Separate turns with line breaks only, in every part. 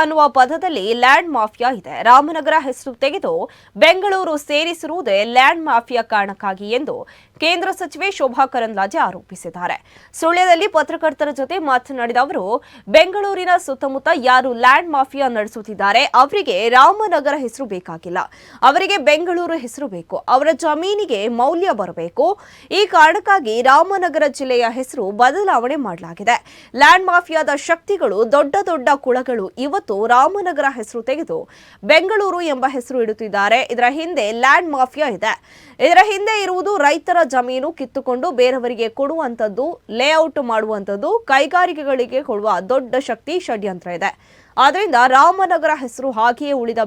ಅನ್ನುವ ಪದದಲ್ಲಿ land mafia ಇದೆ. ರಾಮನಗರ ಹೆಸರು ತೆಗೆದು ಬೆಂಗಳೂರು ಸೇರಿಸಿರುವುದೇ ಲ್ಯಾಂಡ್ ಮಾಫಿಯಾ ಕಾರಣಕ್ಕಾಗಿ ಎಂದು ಕೇಂದ್ರ ಸಚಿವೆ ಶೋಭಾ ಕರಂದ್ಲಾಜೆ ಆರೋಪಿಸಿದ್ದಾರೆ. ಸುಳ್ಯದಲ್ಲಿ ಪತ್ರಕರ್ತರ ಜೊತೆ ಮಾತನಾಡಿದ ಅವರು, ಬೆಂಗಳೂರಿನ ಸುತ್ತಮುತ್ತ ಯಾರು ಲ್ಯಾಂಡ್ ಮಾಫಿಯಾ ನಡೆಸುತ್ತಿದ್ದಾರೆ ಅವರಿಗೆ ರಾಮನಗರ ಹೆಸರು ಬೇಕಾಗಿಲ್ಲ. ಅವರಿಗೆ ಬೆಂಗಳೂರು ಹೆಸರು ಬೇಕು. ಅವರ ಜಮೀನಿಗೆ ಮೌಲ್ಯ ಬರಬೇಕು. ಈ ಕಾರಣಕ್ಕಾಗಿ ರಾಮನಗರ ಜಿಲ್ಲೆಯ ಹೆಸರು ಬದಲಾವಣೆ ಮಾಡಲಾಗಿದೆ. ಲ್ಯಾಂಡ್ ಮಾಫಿಯಾದ ಶಕ್ತಿಗಳು ದೊಡ್ಡ ದೊಡ್ಡ ಕುಳಗಳು ಇವತ್ತು ರಾಮನಗರ ಹೆಸರು ತೆಗೆದು ಬೆಂಗಳೂರು ಎಂಬ ಹೆಸರು ಇಡುತ್ತಿದ್ದಾರೆ. ಇದರ ಹಿಂದೆ ಲ್ಯಾಂಡ್ ಮಾಫಿಯಾ ಇದೆ. ಇದರ ಹಿಂದೆ ಇರುವುದು ರೈತರ ಜಮೀನು ಕಿತ್ತುಕೊಂಡು ಬೇರೆಯವರಿಗೆ ಕೊಡುವಂಥದ್ದು, ಲೇಔಟ್ ಮಾಡುವಂಥದ್ದು, ಕೈಗಾರಿಕೆಗಳಿಗೆ ಕೊಡುವ ದೊಡ್ಡ ಶಕ್ತಿ ಷಡ್ಯಂತ್ರ ಇದೆ. ಆದ್ದರಿಂದ ರಾಮನಗರ ಹೆಸರು ಹಾಗೆಯೇ ಉಳಿದ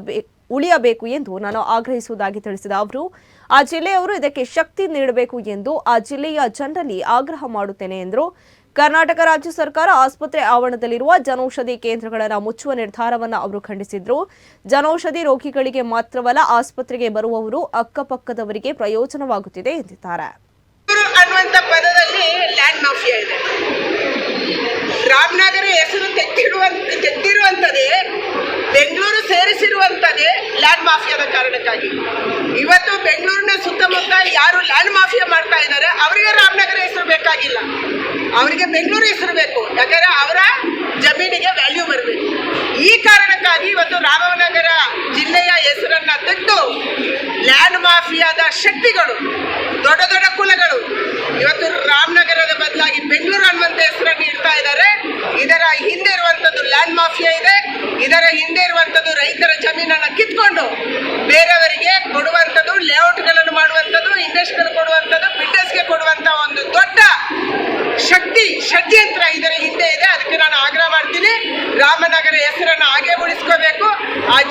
ಉಳಿಯಬೇಕು ಎಂದು ನಾನು ಆಗ್ರಹಿಸುವುದಾಗಿ ತಿಳಿಸಿದ ಅವರು, ಆ ಜಿಲ್ಲೆಯವರು ಇದಕ್ಕೆ ಶಕ್ತಿ ನೀಡಬೇಕು ಎಂದು ಆ ಜಿಲ್ಲೆಯ ಜನರಲ್ಲಿ ಆಗ್ರಹ ಮಾಡುತ್ತೇನೆ ಎಂದರು. ಕರ್ನಾಟಕ ರಾಜ್ಯ ಸರ್ಕಾರ ಆಸ್ಪತ್ರೆ ಆವರಣದಲ್ಲಿರುವ ಜನೌಷಧಿ ಕೇಂದ್ರಗಳನ್ನು ಮುಚ್ಚುವ ನಿರ್ಧಾರವನ್ನು ಅವರು ಖಂಡಿಸಿದ್ರು. ಜನೌಷಧಿ ರೋಗಿಗಳಿಗೆ ಮಾತ್ರವಲ್ಲ, ಆಸ್ಪತ್ರೆಗೆ ಬರುವವರು ಅಕ್ಕಪಕ್ಕದವರಿಗೆ ಪ್ರಯೋಜನವಾಗುತ್ತಿದೆ ಎಂದಿದ್ದಾರೆ.
ಅನ್ನುವಂಥ ಪದದಲ್ಲಿ ಲ್ಯಾಂಡ್ ಮಾಫಿಯಾ ರಾಮನಗರ ಹೆಸರು ತೆಗೆದಿರುವಂಥದ್ದೇ ಬೆಂಗಳೂರು ಸೇರಿಸಿರುವಂಥದ್ದೇ ಲ್ಯಾಂಡ್ ಮಾಫಿಯಾದ ಕಾರಣಕ್ಕಾಗಿ. ಇವತ್ತು ಬೆಂಗಳೂರಿನ ಸುತ್ತಮುತ್ತ ಯಾರು ಲ್ಯಾಂಡ್ ಮಾಫಿಯಾ ಮಾಡ್ತಾ ಇದ್ದಾರೆ, ಅವರಿಗೆ ರಾಮನಗರ ಹೆಸರು ಬೇಕಾಗಿಲ್ಲ ಅವರಿಗೆ ಬೆಂಗಳೂರು ಹೆಸರು ಬೇಕು. ಯಾಕಂದ್ರೆ ಅವರ ಜಮೀನಿಗೆ ವ್ಯಾಲ್ಯೂ ಬರಬೇಕು. ಈ ಕಾರಣಕ್ಕಾಗಿ ಇವತ್ತು ರಾಮನಗರ ಜಿಲ್ಲೆಯ ಹೆಸರನ್ನ ತೆಗೆದು ಲ್ಯಾಂಡ್ ಮಾಫಿಯಾದ ಶಕ್ತಿಗಳು, ದೊಡ್ಡ ದೊಡ್ಡ ಕುಲಗಳು ಇವತ್ತು ರಾಮನಗರದ ಬದಲಾಗಿ ಬೆಂಗಳೂರು ಅನ್ನುವಂಥ ಹೆಸರನ್ನು ಇಡ್ತಾ ಇದ್ದಾರೆ. ಇದರ ಹಿಂದೆ ಇರುವಂಥದ್ದು ಲ್ಯಾಂಡ್ ಮಾಫಿಯಾ ಇದೆ. ಇದರ ಹಿಂದೆ ಇರುವಂಥದ್ದು ರೈತರ ಜಮೀನನ್ನ ಕಿತ್ಕೊಂಡು ಬೇರೆಯವರಿಗೆ ಕೊಡುವಂಥದ್ದು ಷಡ್ಯಂತ್ರ ಇದರ ಹಿಂದೆ ಇದೆ. ಅದಕ್ಕೆ ನಾನು ಆಗ್ರಹ ಮಾಡ್ತೀನಿ. ರಾಮನಗರ ಹೆಸರನ್ನು